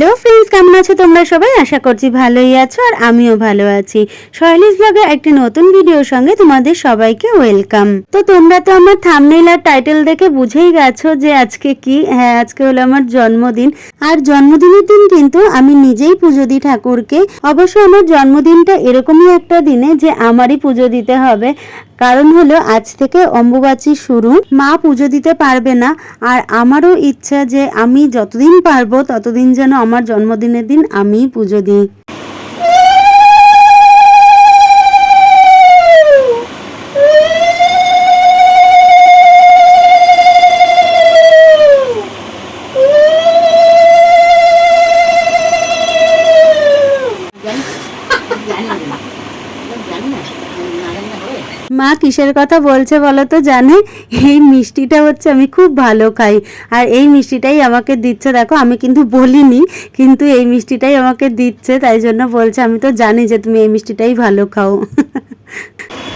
কেমন আছো তোমরা সবাই? আশা করছি ভালোই আছো আর আমিও ভালো আছি। শৈলিস ব্লগে একটি নতুন ভিডিওর সঙ্গে তোমাদের সবাইকে ওয়েলকাম। তো তোমরা তো আমার থামনেল আর টাইটেল দেখে বুঝেই গেছো যে আজকে কি। হ্যাঁ আজকে হলো আমার জন্মদিন। আর জন্মদিনের দিন কিন্তু আমি নিজেই পুজো দিই ঠাকুরকে। অবশ্য আমার জন্মদিনটা এরকমই একটা দিনে যে আমারই পুজো দিতে হবে। কারণ হলো আজ থেকে অম্বুবাচী শুরু। মা পুজো দিতে পারবে না। আর আমারও ইচ্ছা যে আমি যতদিন পারব, ততদিন যেন আমার জন্মদিনের দিন আমি পুজো দিই। মা কিসের কথা বলছে বলো তো জানে? এই মিষ্টিটা হচ্ছে আমি খুব ভালো খাই। আর এই মিষ্টিটাই আমাকে দিচ্ছে, দেখো আমি কিন্তু বলিনি, কিন্তু এই মিষ্টিটাই আমাকে দিচ্ছে, তাই জন্য বলছে, আমি তো জানি যে তুমি এই মিষ্টিটাই ভালো খাও।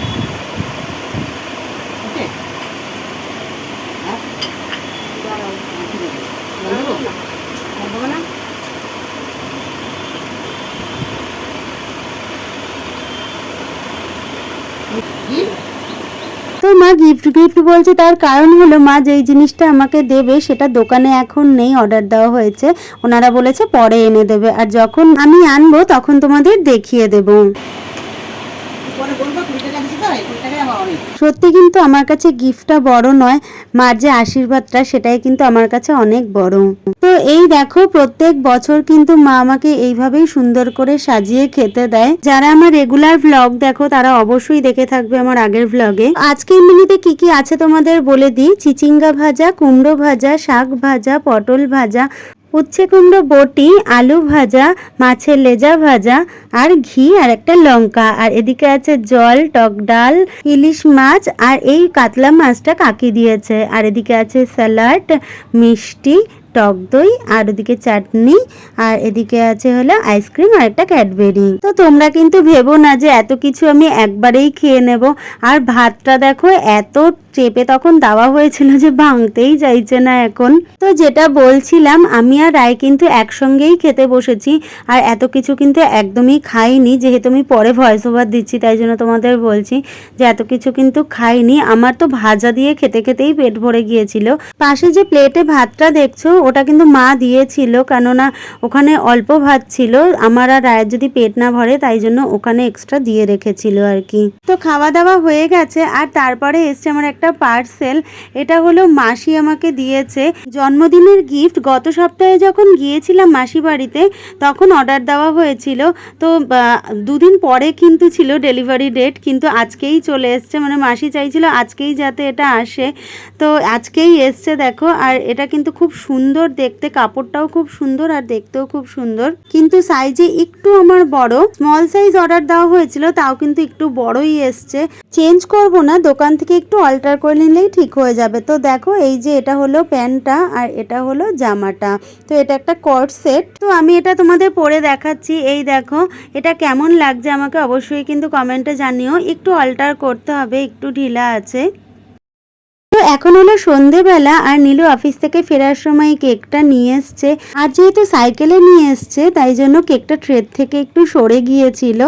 তো মা গিফট গিফট বলছে, তার কারণ হলো মা যেই জিনিসটা আমাকে দেবে সেটা দোকানে এখন নেই অর্ডার দেওয়া হয়েছে। ওনারা বলেছে পরে এনে দেবে। আর যখন আমি আনব, তখন তোমাদের দেখিয়ে দেবো পরে বলব কুড়ি টাকা দিচ্ছি তো এই কুড়ি টাকাই আমার অনেক সত্যি কিন্তু আমার কাছে গিফটটা বড় নয়, মার যে আশীর্বাদটা সেটাই কিন্তু আমার কাছে অনেক বড়। তো এই দেখো, প্রত্যেক বছর কিন্তু মা আমাকে এইভাবেই সুন্দর করে সাজিয়ে খেতে দেয়। যারা আমার রেগুলার ভ্লগ দেখো, তারা অবশ্যই দেখে থাকবে আমার আগের ভ্লগে আজকের মিনিটে কি কি আছে তোমাদের বলে দিই? চিচিঙ্গা ভাজা, কুমড়ো ভাজা, শাক ভাজা, পটল ভাজা উচ্ছে কুমড়ো, বটি, আলু ভাজা, মাছের লেজা ভাজা, আর ঘি, আর একটা লঙ্কা। আর এদিকে আছে জল, টক ডাল, ইলিশ মাছ, আর এই কাতলা মাছটা কাকি দিয়েছে। আর এদিকে আছে স্যালাড, মিষ্টি টক দই আর ওদিকে চাটনি আর এদিকে আছে হলো আইসক্রিম আর একটা ক্যাডবেরি। তো তোমরা কিন্তু ভেবো না যে এত কিছু আমি একবারেই খেয়ে নেব। আর ভাতটা দেখো এত চেপে তখন দেওয়া হয়েছিল যে ভাঙতেই চাইছে না এখন। তো যেটা বলছিলাম, আমি আর রায় কিন্তু একসঙ্গেই খেতে বসেছি আর এত কিছু কিন্তু একদমই খাইনি। যেহেতু আমি পরে ভয়েস ওভার দিচ্ছি, তাই জন্য তোমাদের বলছি যে এত কিছু কিন্তু খাইনি। আমার তো ভাজা দিয়ে খেতে খেতেই পেট ভরে গিয়েছিল। পাশে যে প্লেটে ভাতটা দেখছ ওটা কিন্তু মা দিয়েছিল, কেননা ওখানে অল্প ভাত ছিল, আমার আর রায়ের যদি পেট না ভরে তাই জন্য ওখানে এক্সট্রা দিয়ে রেখেছিল আর কি। তো খাওয়া দাওয়া হয়ে গেছে, আর তারপরে এসছে আমার একটা পার্সেল এটা হলো মাসি আমাকে দিয়েছে। জন্মদিনের গিফট গত সপ্তাহে যখন গিয়েছিলাম মাসি বাড়িতে, তখন অর্ডার দেওয়া হয়েছিল। তো দুদিন পরে কিন্তু ছিল ডেলিভারি ডেট কিন্তু আজকেই চলে এসছে মানে মাসি চাইছিল আজকেই যাতে এটা আসে। তো আজকেই এসছে, দেখো, আর এটা কিন্তু খুব সুন্দর দেখতে, কাপড়টাও খুব সুন্দর আর দেখতেও খুব সুন্দর। কিন্তু সাইজে একটু আমার বড়। স্মল সাইজ অর্ডার দেওয়া হয়েছিল, তাও কিন্তু একটু বড়ই এসছে। চেঞ্জ করব না, দোকান থেকে একটু অল্টার করে নিলেই ঠিক হয়ে যাবে। তো দেখো, এই যে এটা হলো প্যান্টটা আর এটা হলো জামাটা। তো এটা একটা কট সেট তো আমি এটা তোমাদের পরে দেখাচ্ছি। এই দেখো, এটা কেমন লাগছে আমাকে অবশ্যই কিন্তু কমেন্টে জানিও। একটু অল্টার করতে হবে, একটু ঢিলা আছে। এখন হলো সন্ধেবেলা আর নীলু অফিস থেকে ফেরার সময় কেকটা নিয়ে এসছে। আর যেহেতু সাইকেলে নিয়ে এসছে, তাই জন্য কেকটা ট্রেড থেকে একটু সরে গিয়েছিল।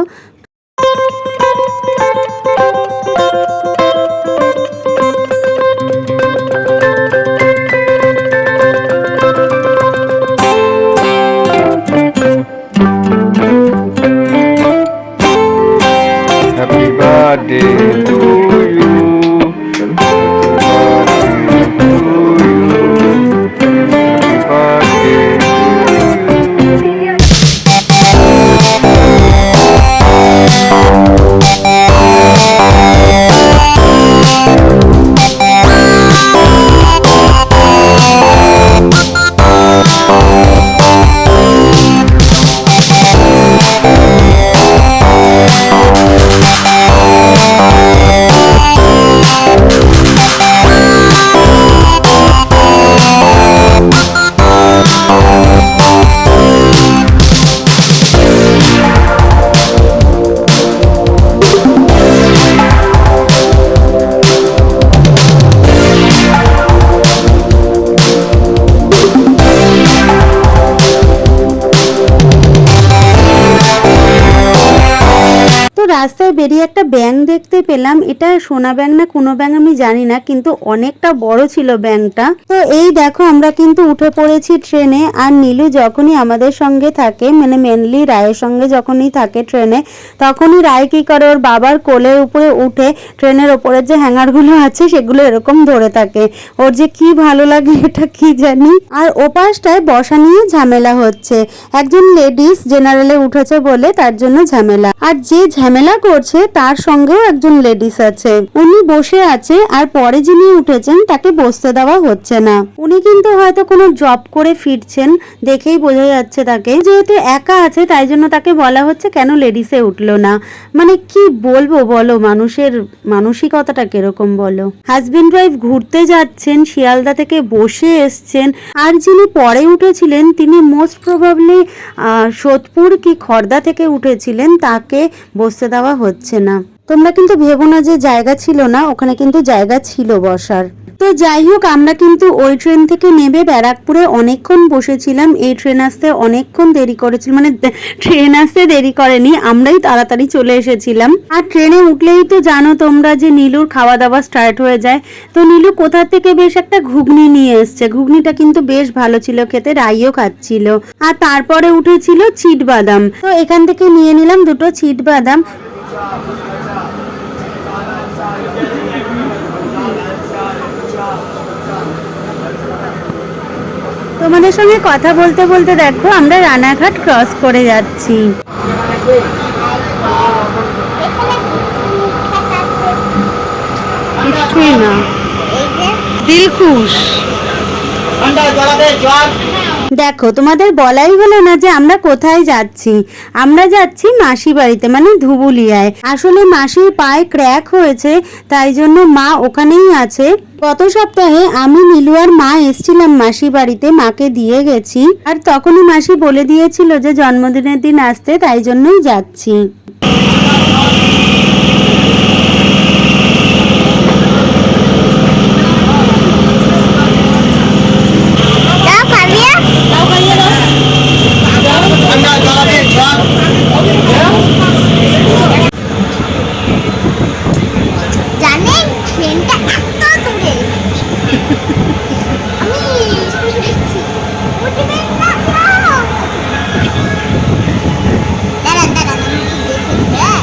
mudaste রাস্তায় বেরিয়ে একটা ব্যাঙ দেখতে পেলাম, এটা সোনা ব্যাঙ না কোনো ব্যাঙ আমি জানি না, কিন্তু অনেকটা বড় ছিল ব্যাঙটা। তো এই দেখো আমরা কিন্তু উঠে পড়েছি ট্রেনে, আর নীলু যখনই আমাদের সঙ্গে থাকে মানে মেনলি রায়ের সঙ্গে যখনই থাকে ট্রেনে, তখনই রায় কি করে, ওর বাবার কোলের উপরে উঠে ট্রেনের ওপরে যে হ্যাঙ্গারগুলো আছে সেগুলো এরকম ধরে থাকে। ওর যে কি ভালো লাগে এটা কি জানি? আর ওপাশটায় বসা নিয়ে ঝামেলা হচ্ছে। একজন লেডিস জেনারেলে উঠেছে বলে তার জন্য ঝামেলা। আর যে ঝামেলা করছে, তার সঙ্গেও একজন লেডিস আছে। উনি বসে আছে আর পরে যিনি উঠেছেন, তাকে বসতে দেওয়া হচ্ছে না। উনি কিন্তু হয়তো কোনো জব করে ফিরছেন দেখেই বোঝা যাচ্ছে তাকে। যেহেতু একা আছে, তাই জন্য তাকে বলা হচ্ছে কেন লেডিসে উঠল না? মানে কি বলব বলো, মানুষের মানসিকতাটা কীরকম বলো? হাজবেন্ড ওয়াইফ ঘুরতে যাচ্ছেন, শিয়ালদা থেকে বসে এসছেন, আর যিনি পরে উঠেছিলেন, তিনি মোস্ট প্রবাবলি সোদপুর কি খর্দা থেকে উঠেছিলেন, তাকে বসতে দেওয়া হচ্ছে না। তোমরা কিন্তু ভেবো না যে জায়গা ছিল না, ওখানে কিন্তু জায়গা ছিল বসার। তো যাই হোক, আমরা কিন্তু ওই ট্রেন থেকে নেমে ব্যারাকপুরে অনেকক্ষণ বসেছিলাম। এই ট্রেন আসতে অনেকক্ষণ দেরি করেছিল মানে ট্রেন আসতে দেরি করেনি, আমরাই তাড়াতাড়ি চলে এসেছিলাম। আর ট্রেনে উঠলেই তো জানো তোমরা যে নীলুর খাওয়া দাওয়া স্টার্ট হয়ে যায়। তো নীলু কোথা থেকে বেশ একটা ঘুগনি নিয়ে এসছে। ঘুগনিটা কিন্তু বেশ ভালো ছিল, খেতে রাইও খাচ্ছিল। আর তারপরে উঠেছিল চিট বাদাম। তো এখান থেকে নিয়ে নিলাম দুটো চিট বাদাম। তোমাদের সঙ্গে কথা বলতে বলতে দেখো আমরা রানাঘাট ক্রস করে যাচ্ছি। না। দিলখুশ। জল। দেখো, তোমাদের বলাই হলো না যে আমরা কোথায় যাচ্ছি। আমরা যাচ্ছি মাসি বাড়িতে মানে ধুবুলিয়ায়। আসলে মাসির পায়ে ক্র্যাক হয়েছে, তাই জন্য মা ওখানেই আছে। গত সপ্তাহে আমি নীলু আর মা এসছিলাম মাসি বাড়িতে, মাকে দিয়ে গেছি। আর তখনই মাসি বলে দিয়েছিল যে জন্মদিনের দিন আসতে, তাই জন্যই যাচ্ছি ঠান্ডা জলাতে জল জানেন ট্রেনটা এত দূরে আমি শুনে দেখছি উঠবেন না কেন? দাঁড়ান দাঁড়ান আমি একটু দেখে নিই, হ্যাঁ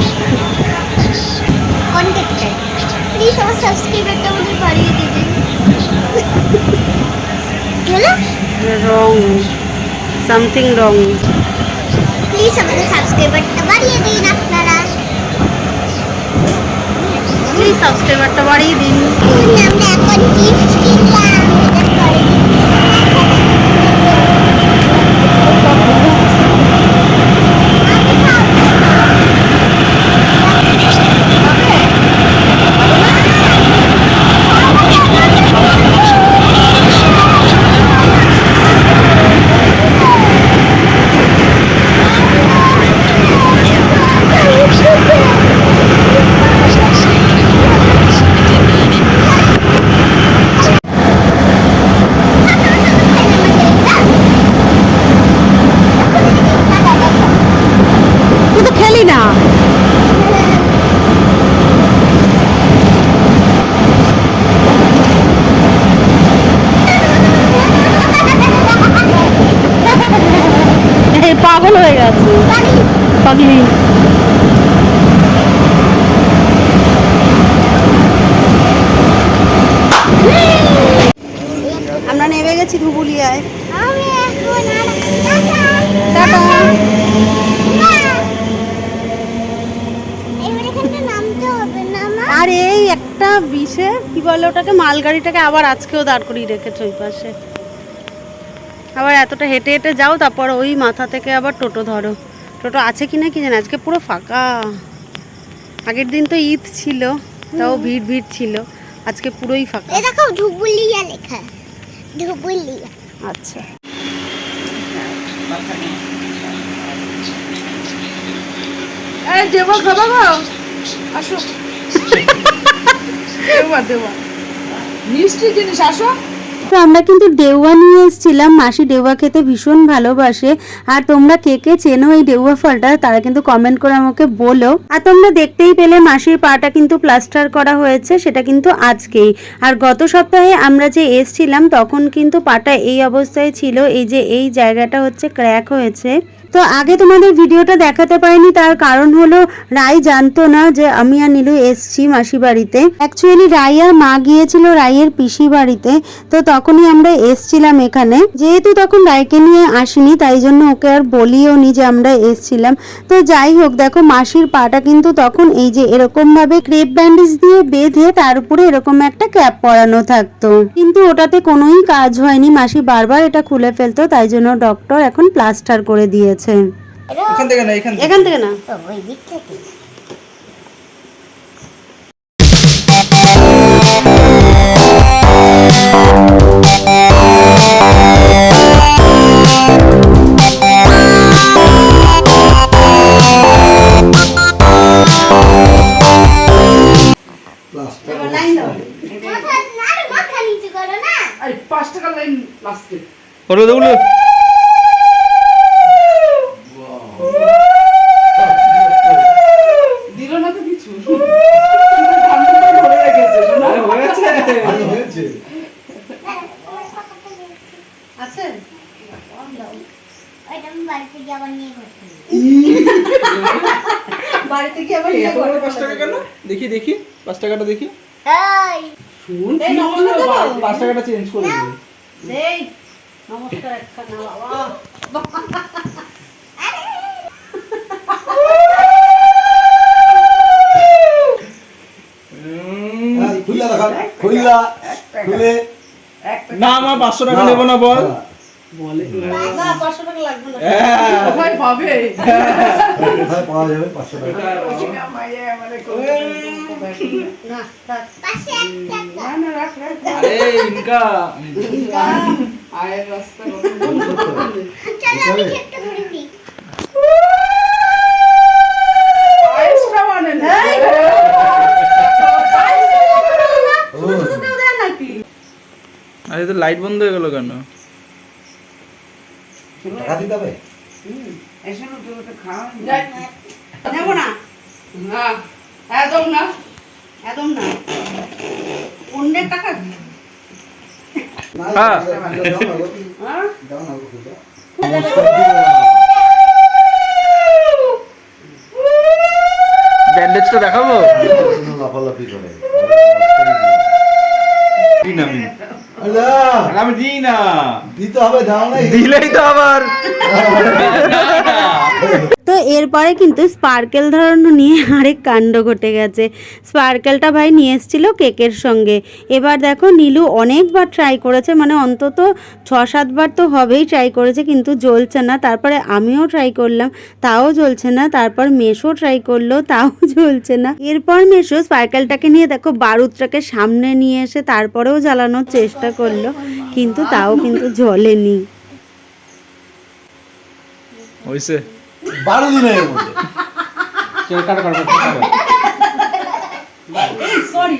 কন্ট্যাক্টার প্লিজ আমার সাবস্ক্রাইবারটা আমাদের বাড়িয়ে দেবেন হলো রং সামথিং রং প্লিজ আমাদের সাবস্ক্রাইবারটা বাড়িয়ে দিন আপনারা প্লিজ সাবস্ক্রাইবারটা বাড়িয়ে দিন আমরা এখন গিফট কিনলাম এটা পরে তুই তো খেলি না এই পাগল হয়ে গেছে। পাগলি। আমরা নেমে গেছি ধুবুলিয়ায়। আর এই একটা বিষে কি বলে ওটাকে মালগাড়িটাকে আবার আজকেও দাঁড় করিয়ে রেখেছে ওই পাশে। আবার এতটা হেঁটে হেঁটে যাও তারপর ওই মাথা থেকে আবার টোটো ধরো। টোটো আছে কি না কি জানি আজকে পুরো ফাঁকা। আগের দিন তো ঈদ ছিল তাও ভিড় ভিড় ছিল। আজকে পুরোই ফাঁকা। দেখো ধুবুলিয়া লেখা ধুবুলিয়া। আচ্ছা। এই দেবো খাব গো। আসো। দেবা দেবা। মিষ্টি জিনিস আসো। তো আমরা কিন্তু ডেউয়া নিয়ে এসেছিলাম। মাসি ডেউয়া খেতে ভীষণ ভালোবাসে। আর তোমরা কে কে চেনো এই ডেউয়া ফলটা, তারা কিন্তু কমেন্ট করে আমাকে বলো। আর তোমরা দেখতেই পেলে মাসির পাটা কিন্তু প্লাস্টার করা হয়েছে, সেটা কিন্তু আজকেই। আর গত সপ্তাহে আমরা যে এসছিলাম, তখন কিন্তু পাটা এই অবস্থায় ছিল। এই যে, এই জায়গাটা হচ্ছে ক্র্যাক হয়েছে। তো আগে তোমাদের ভিডিওটা দেখাতে পারিনি, তার কারণ হলো রাই জানতো না যে আমি আর নীলু এসছি মাসি বাড়িতে। অ্যাকচুয়ালি রাই আর মা গিয়েছিল রাইয়ের পিসি বাড়িতে, তো তখনই আমরা এসছিলাম এখানে। যেহেতু তখন রায়কে নিয়ে আসিনি, তাই জন্য ওকে আর বলিও নি যে আমরা এসছিলাম। তো যাই হোক, দেখো মাসির পাটা কিন্তু তখন এই যে এরকম ভাবে ক্রেপ ব্যান্ডেজ দিয়ে বেঁধে তার উপরে এরকম একটা ক্যাপ পরানো থাকতো। কিন্তু ওটাতে কোনোই কাজ হয়নি, মাসি বারবার এটা খুলে ফেলতো, তাই জন্য ডক্টর এখন প্লাস্টার করে দিয়েছে। এখান থেকে না এখান থেকে। এখান থেকে না? তো ওই দিক থেকে। লাইন দাও মাথা না রে, মাথা নিচু করো না আরে পাঁচ টাকা লাইন লাস্টে ওটা দেখুন দিল না তো কিছু ধান তো ধরে রেখেছে শোনা হয়েছে আছে ওইটা আমি বাড়িতে গিয়ে আবার নিয়ে করতে বাড়িতে কি আবার এত বড় পাঁচ টাকা কেন দেখি দেখি পাঁচ টাকাটা দেখি। এই। শুন পাঁচ টাকাটা চেঞ্জ করে দিবি। এই নমস্কার একখানা বাবা। খুললা খুলে। না আমার পাঁচশো টাকা নেব না বল। পাঁচশো টাকা লাগবে হ্যাঁ। কোথায় পাবে? কোথায় পাওয়া যাবে পাঁচশো টাকা? আরে মানে আরে তো লাইট বন্ধ হয়ে গেল কেন টাকা দিতে হবে নেব না না একদম না একদম না অন্যের টাকা না, হ্যাঁ। দাও না গো। হ্যাঁ দাও না গো, খুললা। নমস্কার দিও না। ব্যান্ডেজটা দেখাবো? লাফালাফি করে। আমি আমি দিই না। দিতে হবে দাও না দিলেই তো আবার। এরপরে কিন্তু স্পার্কেল ধরানো নিয়ে আরেক কাণ্ড ঘটে গেছে। স্পার্কেলটা ভাই নিয়ে এসেছিল কেকের সঙ্গে। এবার দেখো নীলু অনেকবার ট্রাই করেছে মানে অন্তত ছ সাতবার তো হবেই ট্রাই করেছে, কিন্তু জ্বলছে না। তারপরে আমিও ট্রাই করলাম, তাও জ্বলছে না। তারপর মেশো ট্রাই করল, তাও জ্বলছে না। এরপর মেশো স্পার্কেলটাকে নিয়ে দেখো বারুদটাকে সামনে নিয়ে এসে তারপরেও জ্বালানোর চেষ্টা করল, কিন্তু তাও কিন্তু জ্বলেনি। হইছে। বারো দিনের মধ্যে।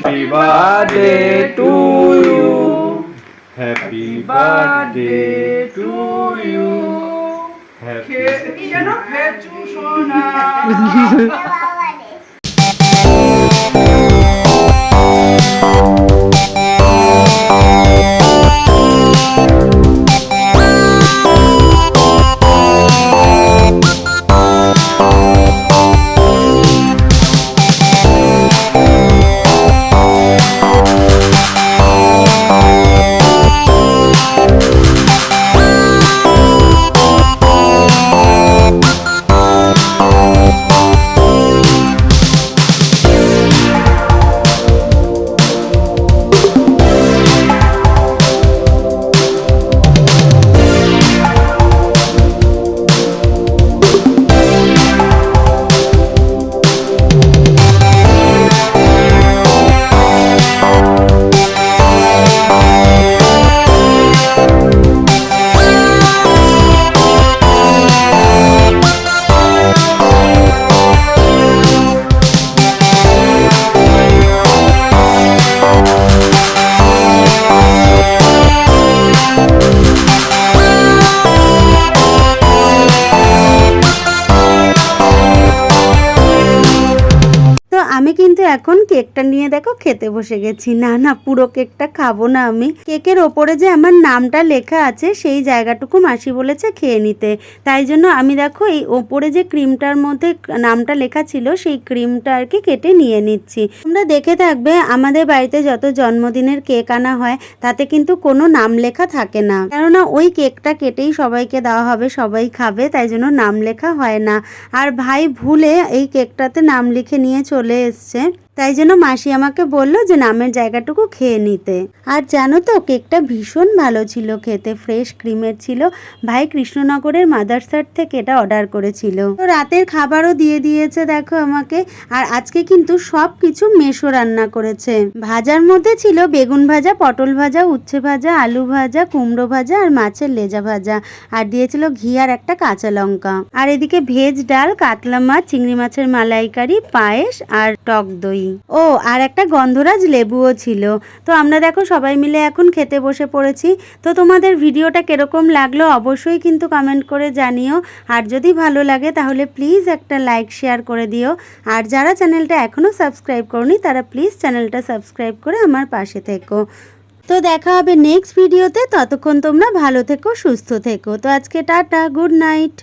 Happy birthday to you happy birthday to you happy কি যেন? খেচু কেকটা নিয়ে দেখো, খেতে বসে গেছি। না না, পুরো কেকটা খাব না আমি। কেকের ওপরে যে আমার নামটা লেখা আছে, সেই জায়গাটুকু মাসি বলেছে খেয়ে নিতে। তাই জন্য আমি দেখো, এই ওপরে যে ক্রিমটার মধ্যে নামটা লেখা ছিল, সেই ক্রিমটা আর কি কেটে নিয়ে নিচ্ছি। তোমরা দেখে থাকবে, আমাদের বাড়িতে যত জন্মদিনের কেক আনা হয়, তাতে কিন্তু কোনো নাম লেখা থাকে না। কেননা ওই কেকটা কেটেই সবাইকে দেওয়া হবে, সবাই খাবে, তাই জন্য নাম লেখা হয় না। আর ভাই ভুলে এই কেকটাতে নাম লিখে নিয়ে চলে এসছে। তাই জন্য মাসি আমাকে বলল যে নামের জায়গাটুকু খেয়ে নিতে। আর জানো তো, কেকটা ভীষণ ভালো ছিল খেতে, ফ্রেশ ক্রিমের ছিল। ভাই কৃষ্ণনগরের মাদারসার থেকে এটা অর্ডার করেছিল। তো রাতের খাবারও দিয়ে দিয়েছে দেখো আমাকে। আর আজকে কিন্তু সব কিছু মেশো রান্না করেছে। ভাজার মধ্যে ছিল বেগুন ভাজা, পটল ভাজা, উচ্ছে ভাজা, আলু ভাজা, কুমড়ো ভাজা আর মাছের লেজা ভাজা। আর দিয়েছিল ঘি আর একটা কাঁচা লঙ্কা। আর এদিকে ভেজ ডাল, কাতলা মাছ, চিংড়ি মাছের মালাইকারি, পায়েস আর টক দই। ও, আর একটা গন্ধরাজ লেবুও ছিল। তো আমরা দেখো সবাই মিলে এখন খেতে বসে পড়েছি। তো তোমাদের ভিডিওটা কীরকম লাগল অবশ্যই কিন্তু কমেন্ট করে জানিও। আর যদি ভালো লাগে তাহলে প্লিজ একটা লাইক শেয়ার করে দিও। আর যারা চ্যানেলটা এখনও সাবস্ক্রাইব করনি, তারা প্লিজ চ্যানেলটা সাবস্ক্রাইব করে আমার পাশে থেকো। তো দেখা হবে নেক্সট ভিডিওতে ততক্ষণ তোমরা ভালো থেকো, সুস্থ থেকো। তো আজকে টাটা গুড নাইট